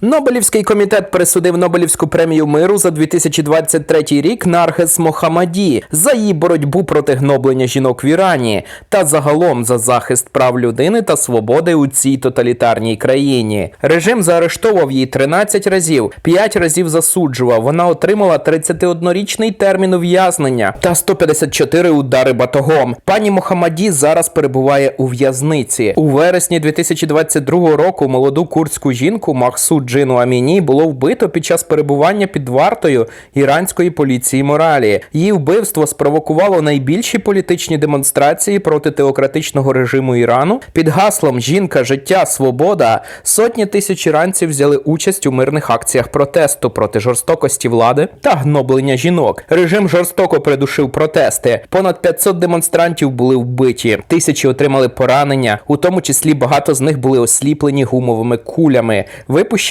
Нобелівський комітет присудив Нобелівську премію миру за 2023 рік Наргес Мохамаді за її боротьбу проти гноблення жінок в Ірані та загалом за захист прав людини та свободи у цій тоталітарній країні. Режим заарештовував її 13 разів, 5 разів засуджував. Вона отримала 31-річний термін ув'язнення та 154 удари батогом. Пані Мохамаді зараз перебуває у в'язниці. У вересні 2022 року молоду курдську жінку Махсуд Джину Аміні було вбито під час перебування під вартою іранської поліції моралі. Її вбивство спровокувало найбільші політичні демонстрації проти теократичного режиму Ірану. Під гаслом Жінка, життя, свобода сотні тисяч іранців взяли участь у мирних акціях протесту проти жорстокості влади та гноблення жінок. Режим жорстоко придушив протести. Понад 500 демонстрантів були вбиті, тисячі отримали поранення, у тому числі багато з них були осліплені гумовими кулями,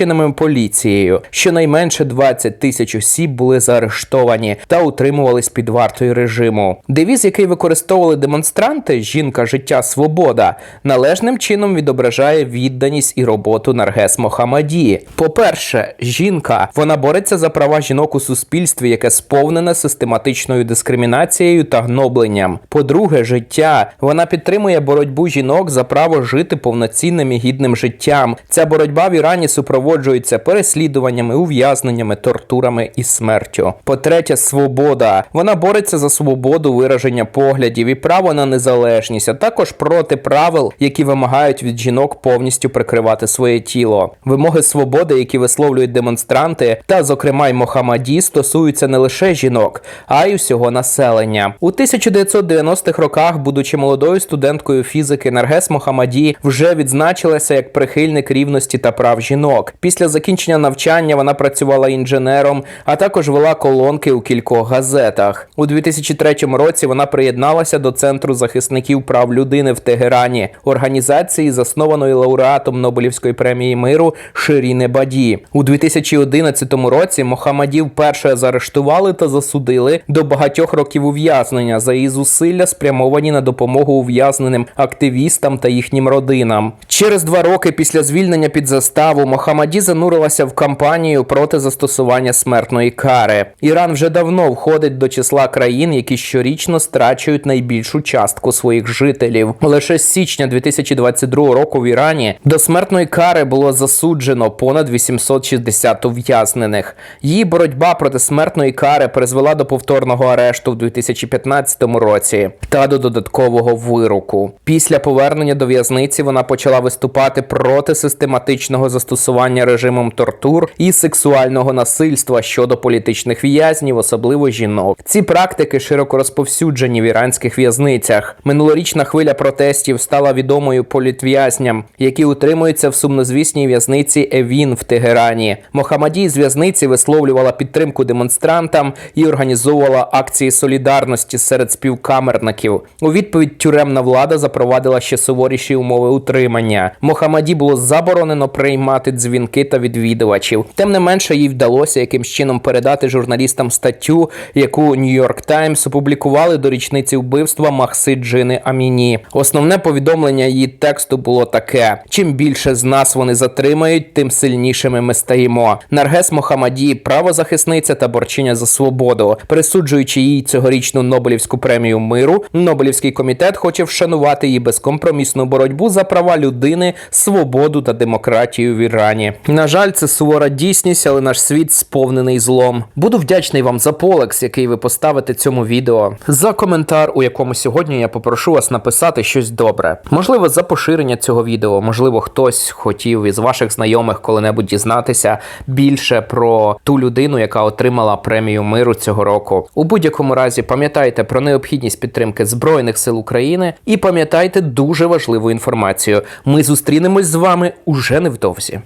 випущеними поліцією. Щонайменше 20 тисяч осіб були заарештовані та утримувались під вартою режиму. Девіз, який використовували демонстранти Жінка, життя, свобода, належним чином відображає відданість і роботу Наргес Мохамаді. По-перше, жінка вона бореться за права жінок у суспільстві, яке сповнене систематичною дискримінацією та гнобленням. По-друге, життя вона підтримує боротьбу жінок за право жити повноцінним і гідним життям. Ця боротьба в Ірані супроводжується переслідуваннями, ув'язненнями, тортурами і смертю. По-третє, свобода. Вона бореться за свободу вираження поглядів і право на незалежність, а також проти правил, які вимагають від жінок повністю прикривати своє тіло. Вимоги свободи, які висловлюють демонстранти, та, зокрема, й Мохамаді, стосуються не лише жінок, а й усього населення. У 1990-х роках, будучи молодою студенткою фізики, Наргес Мохамаді вже відзначилася як прихильник рівності та прав жінок. Після закінчення навчання вона працювала інженером, а також вела колонки у кількох газетах. У 2003 році вона приєдналася до Центру захисників прав людини в Тегерані, організації, заснованої лауреатом Нобелівської премії миру Ширіне Баді. У 2011 році Мохамаді вперше заарештували та засудили до багатьох років ув'язнення за її зусилля, спрямовані на допомогу ув'язненим активістам та їхнім родинам. Через два роки після звільнення під заставу Мохамаді занурилася в кампанію проти застосування смертної кари. Іран вже давно входить до числа країн, які щорічно страчують найбільшу частку своїх жителів. Лише з січня 2022 року в Ірані до смертної кари було засуджено понад 860 ув'язнених. Її боротьба проти смертної кари призвела до повторного арешту в 2015 році та до додаткового вироку. Після повернення до в'язниці вона почала виступати проти систематичного застосування режимом тортур і сексуального насильства щодо політичних в'язнів, особливо жінок. Ці практики широко розповсюджені в іранських в'язницях. Минулорічна хвиля протестів стала відомою політв'язням, які утримуються в сумнозвісній в'язниці Евін в Тегерані. Мохамаді з в'язниці висловлювала підтримку демонстрантам і організовувала акції солідарності серед співкамерників. У відповідь тюремна влада запровадила ще суворіші умови утримання. Мохамаді було заборонено приймати дзвінки та відвідувачів. Тим не менше, їй вдалося якимсь чином передати журналістам статтю, яку Нью-Йорк Таймс опублікували до річниці вбивства Махси Джини Аміні. Основне повідомлення її тексту було таке: чим більше з нас вони затримають, тим сильнішими ми стаємо. Наргес Мохамаді, правозахисниця та борчиня за свободу, присуджуючи їй цьогорічну Нобелівську премію миру, Нобелівський комітет хоче вшанувати її безкомпромісну боротьбу за права людини, свободу та демократію в Ірані. На жаль, це сувора дійсність, але наш світ сповнений злом. Буду вдячний вам за полекс, який ви поставите цьому відео, за коментар, у якому сьогодні я попрошу вас написати щось добре. Можливо, за поширення цього відео, можливо, хтось хотів із ваших знайомих коли-небудь дізнатися більше про ту людину, яка отримала премію миру цього року. У будь-якому разі пам'ятайте про необхідність підтримки Збройних сил України і пам'ятайте дуже важливу інформацію. Ми зустрінемось з вами уже невдовзі.